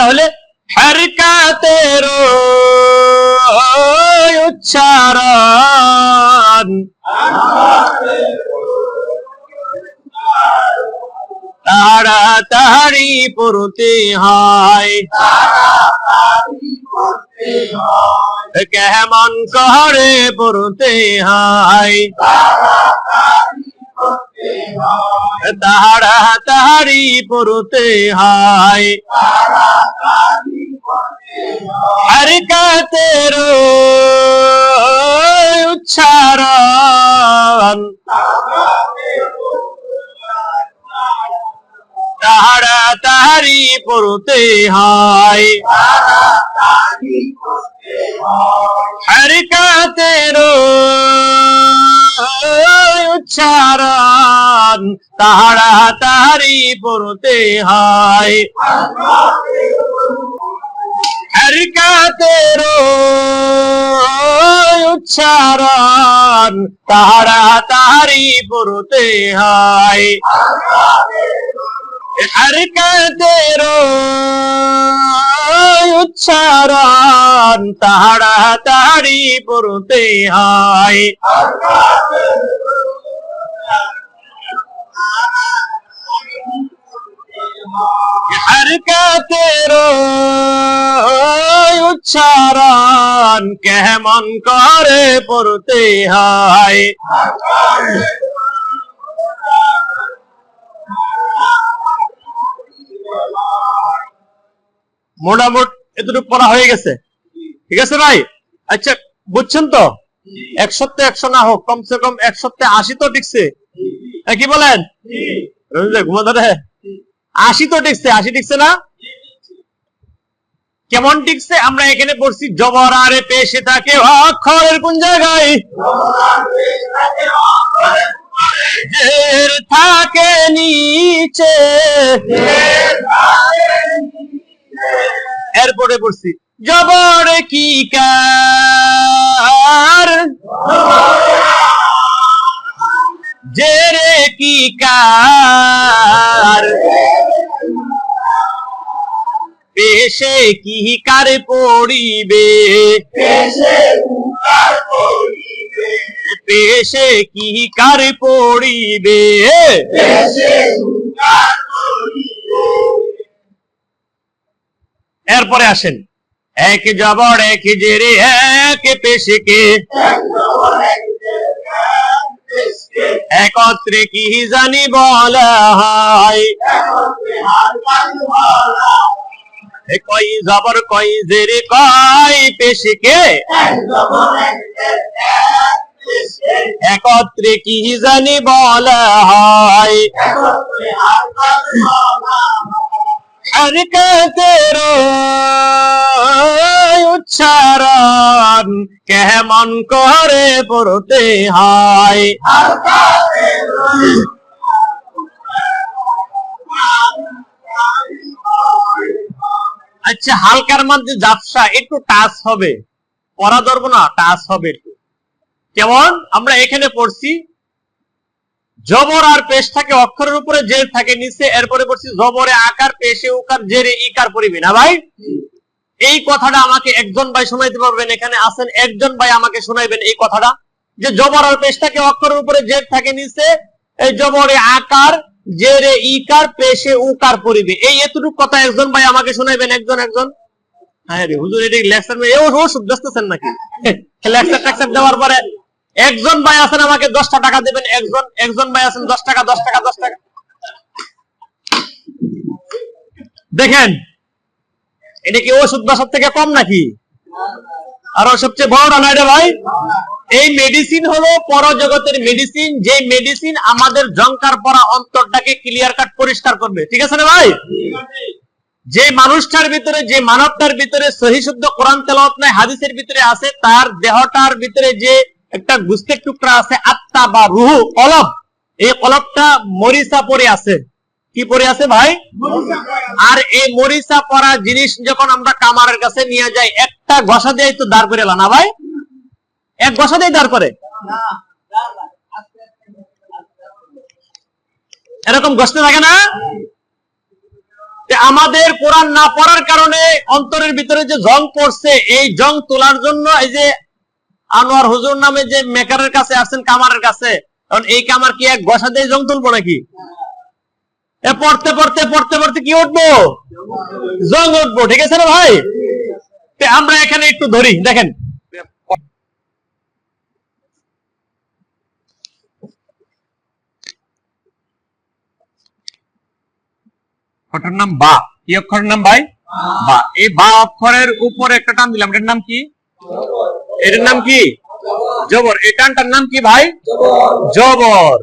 তাহলে হরকাতের উচ্চারণ। তাড়াতাড়ি পড়তে হয়। কেমন করে পড়তে হয়? তাড়াতাড়ি পড়তে হয়। হরকতের উচ্চারণ। তাহারি পড়তে হয়। হরকতের উচ্চারণ। তাড়াতাড়ি পড়তে হয়। হরকতের উচ্চারণ তাড়াতাড়ি পড়তে হয়। হরকতের উচ্চারণ তাড়াতাড়ি পড়তে হয়। কেমন করে পড়তে হয়? মোটামুট এতটুকু পড়া হয়ে গেছে। ঠিক আছে ভাই? আচ্ছা বুঝছেন তো? এক সপ্তাহে একশো না হোক কমসে কম এক সপ্তাহে আশি তো টিকছে। হ্যাঁ, কি বলেন? ঘুমা ধরে আশি তো টিকছে আশি টিকছে না? কেমন টিকছে? আমরা এখানে পড়ছি, জবর আরে পেশে থাকে অক্ষরের কোন জায়গায়? থাকে নিচে। এরপরে পড়ছি, জবর কি কার? জেরে কি কার? পেশে কি কার পড়িবে? পেশে কি কার পড়িবে? এরপরে আসেন। এক জবর এক জেরে এক পেশেকে। একত্রে কি জানি বলা হয়? কই জবর, কই জেরে, কই পেশেকে একত্রে কি জানি বলা হয়? হরকতের উচ্চারণ, কেমন করে পড়তে হয়? আচ্ছা হালকার মধ্যে জাপসা একটু টাচ হবে। পড়া ধরবো না টাচ হবে একটু। কেমন? আমরা এখানে পড়ছি, জবর আর পেশ থাকে অক্ষরের উপরে জের থাকে নিচে, এরপরে পড়ছি, জবরে আকার, পেশে উকার, জেরে ইকার পড়িবি না ভাই? এই কথাটা আমাকে একজন ভাই শোনাইতে পারবেন, এখানে আছেন একজন ভাই আমাকে শোনাইবেন এই কথাটা। যে জবর আর পেশ থাকে অক্ষরের উপরে জের থাকে নিচে, এই জবরে আকার জেরে ইকার পেশে উকার পড়িবে এই এতটুকু কথা একজন ভাই আমাকে শোনাইবেন, একজন একজন? হ্যাঁ রে, হুজুর, এটি লেকচার ও ওষুধ ব্যস্তছেন নাকি? লেকচার টেকচার দেওয়ার পরে একজন ভাই আছেন, আমাকে দশটা টাকা দেবেন, একজন একজন ভাই আছেন, দশ টাকা দশ টাকা দশ টাকা। দেখেন, এটা কি ওষুধ বাসার থেকে কম নাকি? আরও সবচেয়ে বড় না এটা ভাই? এই মেডিসিন হলো পরজগতের মেডিসিন যে মেডিসিন আমাদের জঙ্কার পড়া অন্তরটাকে ক্লিয়ার কাট পরিষ্কার করবে। ঠিক আছে না ভাই? যে মানুষটার ভিতরে, যে মানবটার ভিতরে সহি শুদ্ধ কোরআন তেলাওয়াত নাই, হাদিসের ভিতরে আছে, তার দেহটার ভিতরে যে একটা গুস্তের টুকরা আছে, আত্মা বা রুহু, কলব, এই কলবটা মরিচা পরে আছে। কি পরে আছে ভাই? আর এই মরিচা পরা জিনিস যখন আমরা কামারের কাছে নিয়ে যাই, একটা ঘষা দিয়ে তো দাঁড় করে না ভাই? এক দিয়ে দাঁড় করে। এরকম ঘষতে থাকে না? আমাদের কোরআন না পড়ার কারণে অন্তরের ভিতরে যে জং পড়ছে, এই জং তোলার জন্য এই যে আনোয়ার হুজুর নামে যে মেকারের কাছে আসছেন কামারের কাছে কারণ এই কামার কি এক গসা দিয়ে জং তুলবো নাকি? এ পড়তে পড়তে পড়তে পড়তে কি উঠবো? জং উঠবো, ঠিক আছে না ভাই? আমরা এখানে একটু ধরি, দেখেন। অক্ষরের নাম বা। কি অক্ষরের নাম ভাই? বা। এই বা অক্ষরের উপরে একটা টান দিলাম। এটার নাম কি? এটার নাম কি? জবর। এই টানটার নাম কি ভাই? জবর।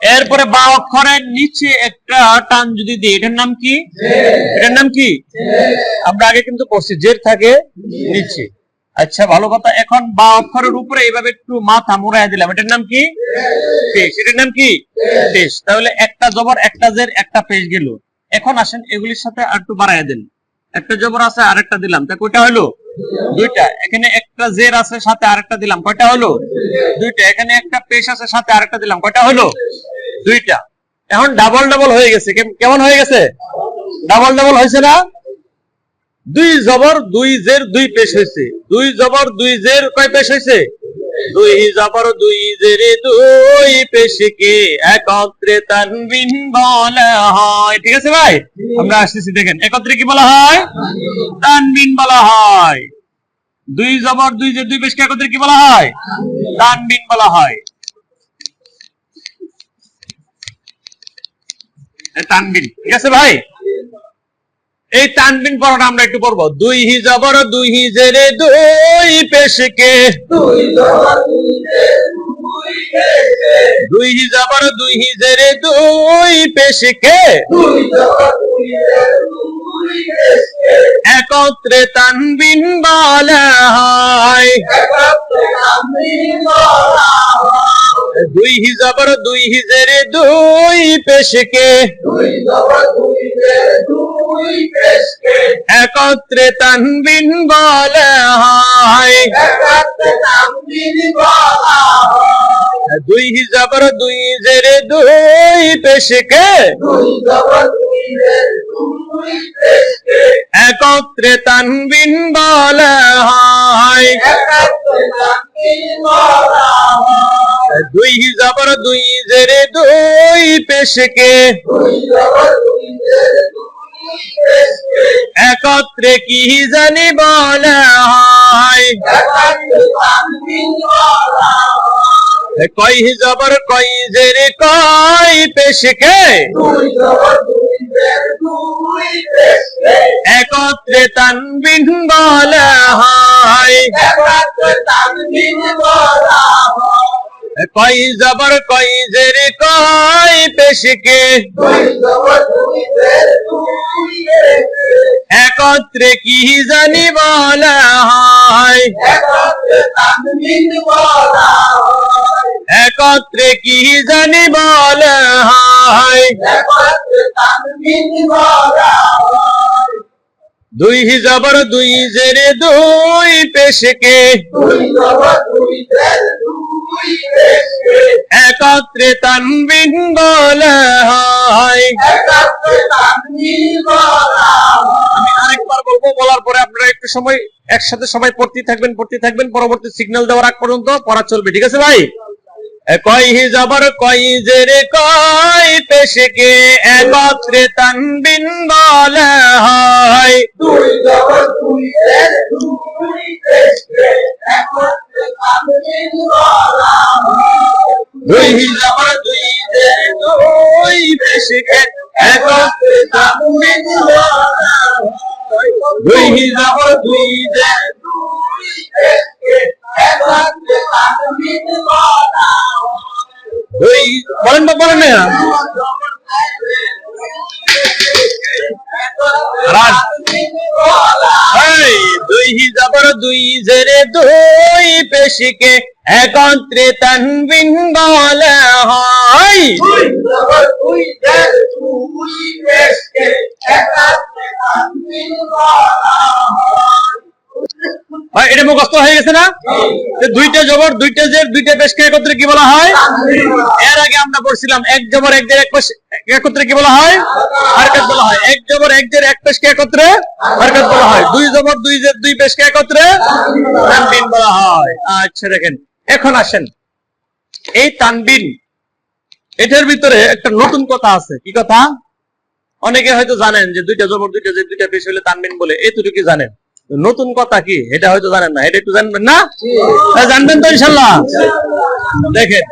এরপরে বা অক্ষরের নিচে একটা টান যদি দিই, এটার নাম কি? এটার নাম কি? আমরা আগে কিন্তু করছি জের থাকে নিচে। আচ্ছা ভালো কথা। এখন বা অক্ষরের উপরে এইভাবে একটু মাথা মুড়াই দিলাম। এটার নাম কি? পেশ। এটার নাম কি? পেশ। তাহলে একটা জবর, একটা জের, একটা পেশ গেল। এখন আসেন এগুলির সাথে আর একটু বাড়াই দেন। একটা জবর আছে, আরেকটা দিলাম। তা কয়টা হলো দুইটা। এখানে একটা জের আছে, সাথে আরেকটা দিলাম। কয়টা হলো দুইটা। এখানে একটা পেশ আছে, সাথে আরেকটা দিলাম। কয়টা হলো দুইটা। এখন ডাবল ডাবল হয়ে গেছে। কেমন হয়ে গেছে? ডাবল ডাবল হয়েছে না? দুই জবর, দুই জের, দুই পেশ হয়েছে। দুই জবর, দুই জের, কয় পেশ হয়েছে? দুই জবর, দুই জের, দুই পেশকে একত্রে তানবিন বলা হয়। ঠিক আছে ভাই? আমরা আসতেছি, দেখেন, একত্রে কি বলা হয়? তানবিন বলা হয়। দুই জবর, দুই জের, দুই পেশকে একত্রে কি বলা হয়? তানবিন বলা হয়। তানবিন, ঠিক আছে ভাই? এই তানবিন পড়াটা আমরা একটু পড়ব। দুই হি জবর দুই হি জেরে দুই পেশকে। দুই হি জবর দুই হি জেরে দুই পেশকে একত্রে তানবিন বলা হয়। দুই হি জবর দুই হি জেরে দুই পেশকে। একত্রে তানবিন বলা হয়। দুই হি জবর দুই জেরে দুই পেশকে। একত্রে তানবিন বলা হয়। দুই জবর দুই জেরে দুই পেশকে। একত্রে কি জানি বলা হয়। কই জবর কই জেরে কই পেশকে। একত্রে তানবিন বলা হয়। কই জবর, কই জেরে, কই পেশকে। একত্রে কি জানি বলা হয়। একত্রে কি জানি বলা হয়? দুই জবর, দুই জেরে, দুই পেশকে। একত্রে তানবিন বলা বলার পরে আপনারা একটু সময়, একসাথে সবাই পড়তে থাকবেন পড়তে থাকবেন। পরবর্তী সিগন্যাল দেওয়ার আগ পর্যন্ত পড়া চলবে, ঠিক আছে ভাই? এ কই হি জবর কই জেরে কই পেশকে একত্রে তানবিন বলা হয়। দুই জবর দুই জেরে দুই পেশকে একত্রে তানবিন বলা হয়। দুই জবর দুই জেরে এই, দুই জবর দুই জেরে দুই পেশিকে একত্রে তানবিন বলা হয়। ভাই এটা মুখস্থ হয়ে গেছে না? দুইটা জবর, দুইটা জের, দুইটা পেশকে একত্রে কি বলা হয়? এর আগে আমরা পড়ছিলাম এক জবর, এক জের, এক একত্রে কি বলা হয়? হারকাত বলা হয়। এক জবর, এক জের, এক পেশকে একত্রে হারকাত বলা হয়। দুই জবর, দুই জের, দুই পেশকে একত্রে তানবিন বলা হয়। আচ্ছা দেখেন, এখন আসেন। এই তানবিন, এটার ভিতরে একটা নতুন কথা আছে। কি কথা? অনেকে হয়তো জানেন যে দুইটা জবর, দুইটা যে দুইটা পেশ হলে তানবিন বলে। এতটুকু জানেন। নতুন কথা কি? এটা হয়তো জানেন না। এটা একটু জানবেন না? হ্যাঁ, জানবেন তো ইনশাল্লাহ দেখেন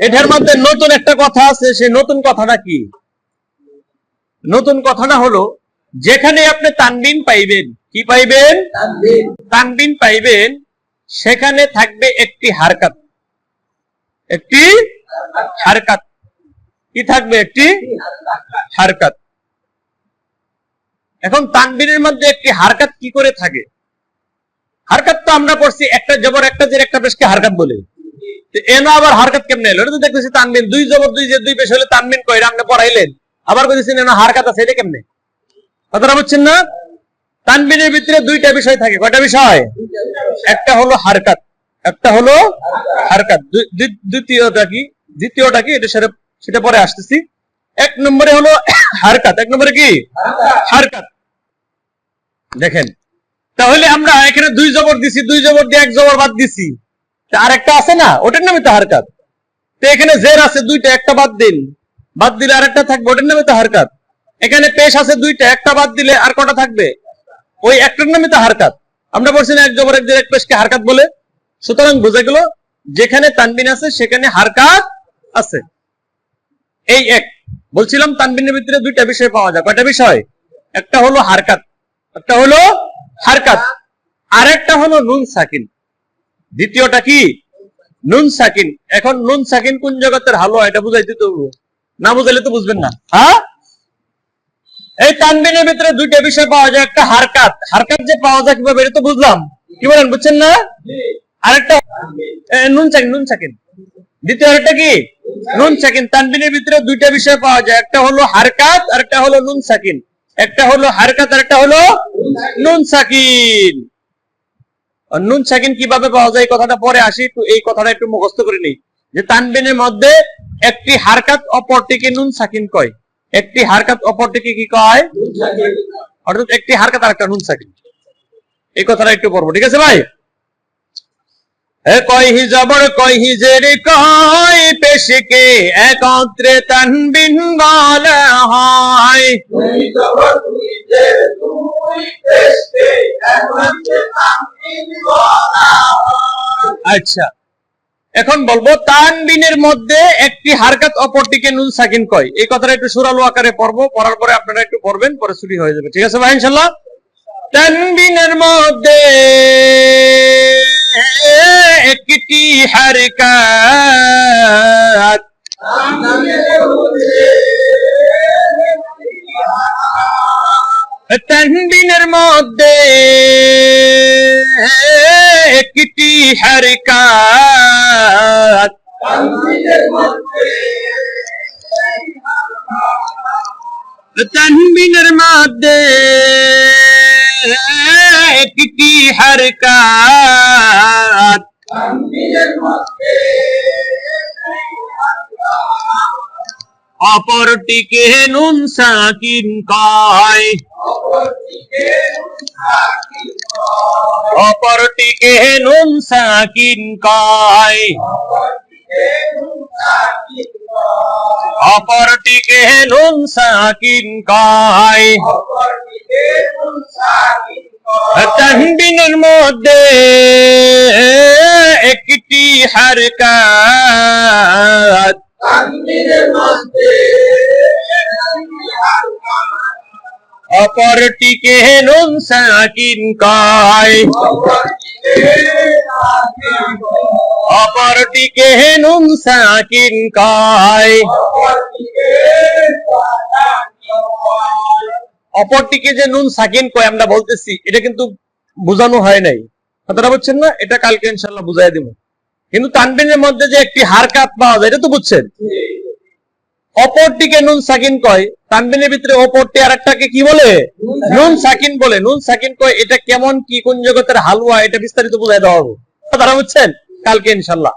এটার মধ্যে নতুন একটা কথা আছে সেই নতুন কথাটা কি? নতুন কথাটা হলো যেখানে আপনি তানবিন পাইবেন কি পাইবেন? তানবিন। পাইবেন সেখানে থাকবে একটি হারকাত। একটি হারকাত। কি থাকবে একটি? হারকাত। এখন তানবিনের মধ্যে একটি হারকাত কি করে থাকে? হারকাত তো আমরা পড়ছি একটা জবর, একটা জের, একটা পেশকে হারকাত বলে। তো এ না আবার হারকাত কেমনে এলো? এটা তো দেখতেছি তানবিন দুই জবর, দুই জের, দুই পেশ হলে তানবিন কইরা আপনি পড়াইলেন। আবার কইতেছেন না হারকাত আছে, এটা কেমনে? কথাটা বুঝছেন না? তানবিনের ভিতরে দুইটা বিষয় থাকে। কয়টা বিষয়? একটা হলো হারকাত, একটা হলো হারকাত। দ্বিতীয়টা কি? দ্বিতীয়টা কি? এটা সেটা পরে আসতেছি। এক নম্বরে হলো হারকাত। এক নম্বরে কি? হারকাত। দেখেন। তাহলে আমরা এখানে দুই জবর দিছি, দুই জবর দিয়ে এক জবর বাদ দিছি। আর একটা আছে না? ওটার নামে তো হারকাত। তো এখানে জের আছে দুইটা, একটা বাদ দিন। বাদ দিলে আর একটা থাকবে, ওটার নামে তো হারকাত। এখানে পেশ আছে দুইটা, একটা বাদ দিলে আর কটা থাকবে? ওই একটার নামে তো হারকাত। আমরা বলছি না এক জবর, এক জের, এক পেশকে হারকাত বলে। সুতরাং বুঝে গেল, যেখানে তানবিন আছে, সেখানে হারকাত আছে। এই এক। বলছিলাম তানবিনের ভিতরে দুইটা বিষয় পাওয়া যায়। কয়টা বিষয়? একটা হলো হারকাত, একটা হলো হারকাত, আরেকটা হলো নুন সাকিন। দ্বিতীয়টা কি? নুন সাকিন। এখন নুন সাকিন কোন জগতের হালুয়া, এটা বুঝাইতে তো না বুঝাইলে তো বুঝবেন না। হ্যাঁ? এই তানবিনের ভিতরে দুইটা বিষয় পাওয়া যায়। একটা হারকাত। হারকাত যে পাওয়া যায় কীভাবে, এটা তো বুঝলাম। কি বলেন, বুঝছেন না? আরেকটা নুন সাকিন নুন সাকিন। দ্বিতীয় আরেকটা কি? নুন সাকিন তানবিনের ভিতরে দুইটা বিষয় পাওয়া যায়। একটা হলো হারকাত, আর একটা হলো নুন সাকিন একটা হলো হারকাত, আর একটা হলো নুন সাকিন নুন সাকিন কীভাবে পাওয়া যায়, এই কথাটা পরে আসি। একটু এই কথাটা একটু মুখস্থ করে নিই। যে তানবিনের মধ্যে একটি হারকাত অপরটিকে নুন সাকিন কয়। একটি হারকাত অপরটিকে কি কয়? অর্থাৎ একটি হারকাত আর একটা নুন সাকিন এই কথাটা একটু পড়ব। ঠিক আছে ভাই? এ কয়হি জবর কয়হি জের কয় পেশকে একত্রে তানবিন বলা হয়। আচ্ছা এখন বলব তানবিনের মধ্যে একটি হারকাত অপরটিকে নুন সাকিন কয়। এই কথাটা একটু সুরালো আকারে পড়ব পড়ার পরে আপনারা একটু পড়বেন পরে ছুটি হয়ে যাবে। ঠিক আছে ভাই ইনশাল্লাহ তানবিনের মধ্যে একটি হারকাত তানবিনের মধ্যে একটি হারকাত তানবিনের মধ্যে একটি হারকাত অপরটিকে নুন সাকিন কয় অপরটিকে নুন সাকিন কয় অপরটিকে নুন সাকিন কয় তাহবিনের মধ্যে একটি হারকাত। অপরটিকে নুন সাকিন কয়। অপরটিকে নুন সাকিন কয়। অপরটিকে যে নুন সাকিন কয়, আমরা বলতেছি, এটা কিন্তু বোঝানো হয় নাই। কথাটা বুঝছেন না? এটা কালকে ইনশাল্লাহ বুঝাই দিব। কিন্তু তানবিনের মধ্যে যে একটি হারকাত পাওয়া যায়, এটা তো বুঝছেন? অপরটিকে নুন সাকিন কয় তানবিনের ভিতরে অপরটি আর একটাকে কি বলে? নুন সাকিন বলে। নুন সাকিন কয়, এটা কেমন, কি কোন জগতের হালুয়া, এটা বিস্তারিত বুঝাই দেওয়া হবে। কথাটা বুঝছেন? কালকে ইনশাল্লাহ